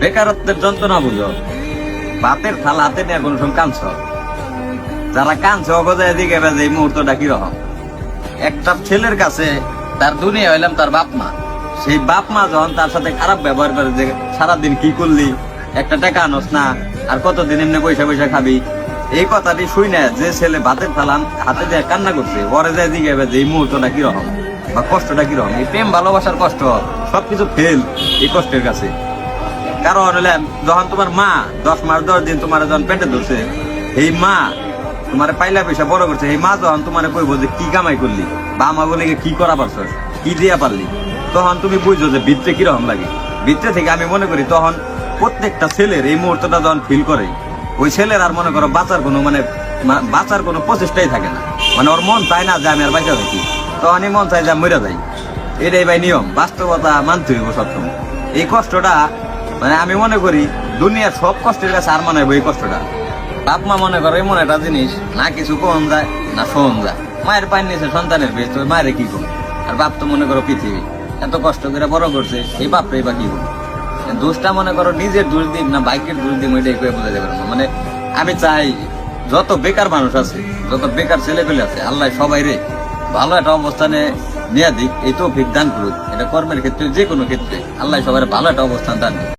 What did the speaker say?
বেকারত্বের যন্ত্রণা বুঝো। বাতের থালা হাতে নিয়ে কোন সময় কাঁদছ? যারা কাঁদছে অগজায় দিকে বেজে এই মুহূর্তটা কীরকম? একটা ছেলের কাছে তার দুনিয়া হইলাম তার বাপ মা। সেই বাপ মা যখন তার সাথে খারাপ ব্যবহার করে যে সারাদিন কি করলি, একটা টাকা আনস না, আর কতদিন এমনি পয়সা পয়সা খাবি, এই কথাটি শুই না যে ছেলে ভাতের থালান হাতে দিয়ে কান্না করছে, ওরে যায় দিকে যে এই মুহূর্তটা কীরকম? বা কষ্টটা কীরকম? এই প্রেম, ভালোবাসার কষ্ট, সবকিছু ফেল এই কষ্টের কাছে। কারণ হলে যখন তোমার মা দশ মাস, দশ দিন তোমার যখন পেটে ধরছে, এই মা তোমার পাইলা পয়সা বড় করছে, এই মা যখন তোমার কইব যে কি কামাই করলি বা বলে কি করা পারছস, কি দিয়া পারলি, তখন তুমি বুঝছ যে ভিতরে কীরকম লাগে। ভিতরে থেকে আমি মনে করি তখন প্রত্যেকটা ছেলের এই মুহূর্তটা যখন ফিল করে, ওই ছেলের আর মনে করো বাঁচার কোনো মানে বাঁচার কোনো প্রচেষ্টাই থাকে না। মানে ওর মন চায় না যে আমি আর বাইচা থাকি, তখনই মন চায় যে মরে যাই। এটাই ভাই নিয়ম, বাস্তবতা মানতে হইব সবসময়। এই কষ্টটা মানে আমি মনে করি দুনিয়ার সব কষ্টের কাছে আর মনে হয় এই কষ্টটা। বাপ মা মনে করে এমন একটা জিনিস, না কিছু কম যায়, না শোন যায়। মায়ের পানি নিয়েছে সন্তানের বেশ তো মায়ের কি করবে? আর বাপ তো মনে করো পৃথিবী, এত কষ্ট করে বড় করছে এই বাপরে বা কি করবে? দোষটা মনে করো নিজের দোষ দিন না বাইকের দোষ দিন ওইটাই করে বোঝা যাবে মানে আমি চাই যত বেকার মানুষ আছে, যত বেকার ছেলে পেলে আছে, আল্লাহ সবাই রে, ভালো একটা অবস্থানে নিয়ে দিক, এই তো দান করুক। এটা কর্মের ক্ষেত্রে, যে কোনো ক্ষেত্রে, আল্লাহ সবাই ভালো একটা অবস্থান দান।